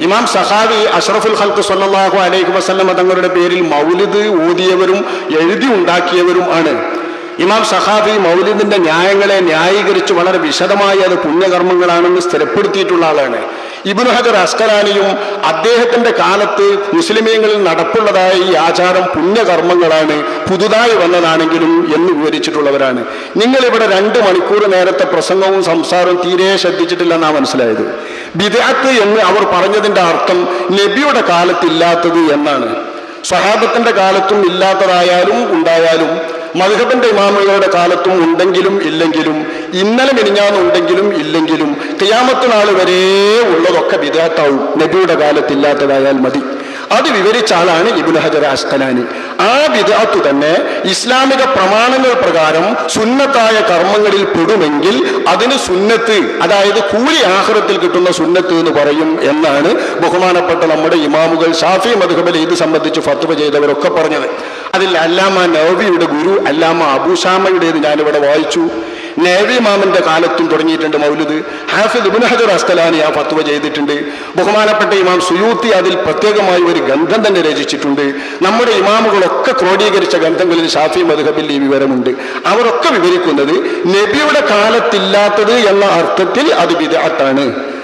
ഇമാം സഹാബി അഷ്റഫുൽ ഖൽക്ക് സല്ലാഹു അലൈഹി വസ്ലം തങ്ങളുടെ പേരിൽ മൗലിദ് ഓതിയവരും എഴുതി ഉണ്ടാക്കിയവരും ആണ്. ഇമാം സഹാബി മൗലിദിന്റെ ന്യായങ്ങളെ ന്യായീകരിച്ച് വളരെ വിശദമായി അത് പുണ്യകർമ്മങ്ങളാണെന്ന് സ്ഥിരപ്പെടുത്തിയിട്ടുള്ള ആളാണ്. ഇബ്നു ഹജർ അസ്കലാനിയും അദ്ദേഹത്തിന്റെ കാലത്ത് മുസ്ലിമീങ്ങളിൽ നടപ്പുള്ളതായ ഈ ആചാരം പുണ്യകർമ്മങ്ങളാണ് പുതുതായി വന്നതാണെങ്കിലും എന്ന് വിവരിച്ചിട്ടുള്ളവരാണ്. നിങ്ങൾ ഇവിടെ രണ്ട് മണിക്കൂർ നേരത്തെ പ്രസംഗവും സംസാരവും തീരെ ശ്രദ്ധിച്ചിട്ടില്ലെന്നാണ് മനസ്സിലായത്. ബിദാത്ത് എന്ന് അവർ പറഞ്ഞതിന്റെ അർത്ഥം നബിയുടെ കാലത്തില്ലാത്തത് എന്നാണ്. സഹാബത്തിന്റെ കാലത്തും ഇല്ലാത്തതായാലും ഉണ്ടായാലും മധുഹബന്റെ ഇമാമുകളുടെ കാലത്തും ഉണ്ടെങ്കിലും ഇല്ലെങ്കിലും ഇന്നലെ മിനിഞ്ഞാന്നുണ്ടെങ്കിലും ഇല്ലെങ്കിലും തിയാമത്ത് നാൾ വരെ ഉള്ളതൊക്കെ വിദാത്താവും നബിയുടെ കാലത്തില്ലാത്തതായാൽ മതി. അത് വിവരിച്ച ആളാണ് ഇബുൽ ഹജർ അസ്തലാനി. ആ വിദാത്തു തന്നെ ഇസ്ലാമിക പ്രമാണങ്ങൾ പ്രകാരം സുന്നത്തായ കർമ്മങ്ങളിൽ പെടുമെങ്കിൽ അതിന് സുന്നത്ത് അതായത് കൂലി ആഹ്റത്തിൽ കിട്ടുന്ന സുന്നത്ത് എന്ന് പറയും എന്നാണ് ബഹുമാനപ്പെട്ട നമ്മുടെ ഇമാമുകൾ ഷാഫി മധുഹബൽ ഇത് സംബന്ധിച്ച് ഫത്വ ചെയ്തവരൊക്കെ പറഞ്ഞത്. അതിൽ അല്ലാമ നവവിയുടെ ഗുരു അല്ലാമ അബൂഷാമയുടേത് ഞാനിവിടെ വായിച്ചു. നേവി മാമന്റെ കാലത്തും തുടങ്ങിയിട്ടുണ്ട് മൗലുദ്. ഹാഫിദ് ഇബ്നു ഹജർ അസ്തലാനി ആ ഫത്വ ചെയ്തിട്ടുണ്ട്. ബഹുമാനപ്പെട്ട ഇമാം സുയൂത്തി അതിൽ പ്രത്യേകമായി ഒരു ഗന്ധം തന്നെ രചിച്ചിട്ടുണ്ട്. നമ്മുടെ ഇമാമുകളൊക്കെ ക്രോഡീകരിച്ച ഗ്രന്ഥങ്ങളിൽ ഷാഫി മധുഹബിൽ ഈ വിവരമുണ്ട്. അവരൊക്കെ വിവരിക്കുന്നത് നബിയുടെ കാലത്തില്ലാത്തത് എന്ന അർത്ഥത്തിൽ അത് വിദാത്താണ്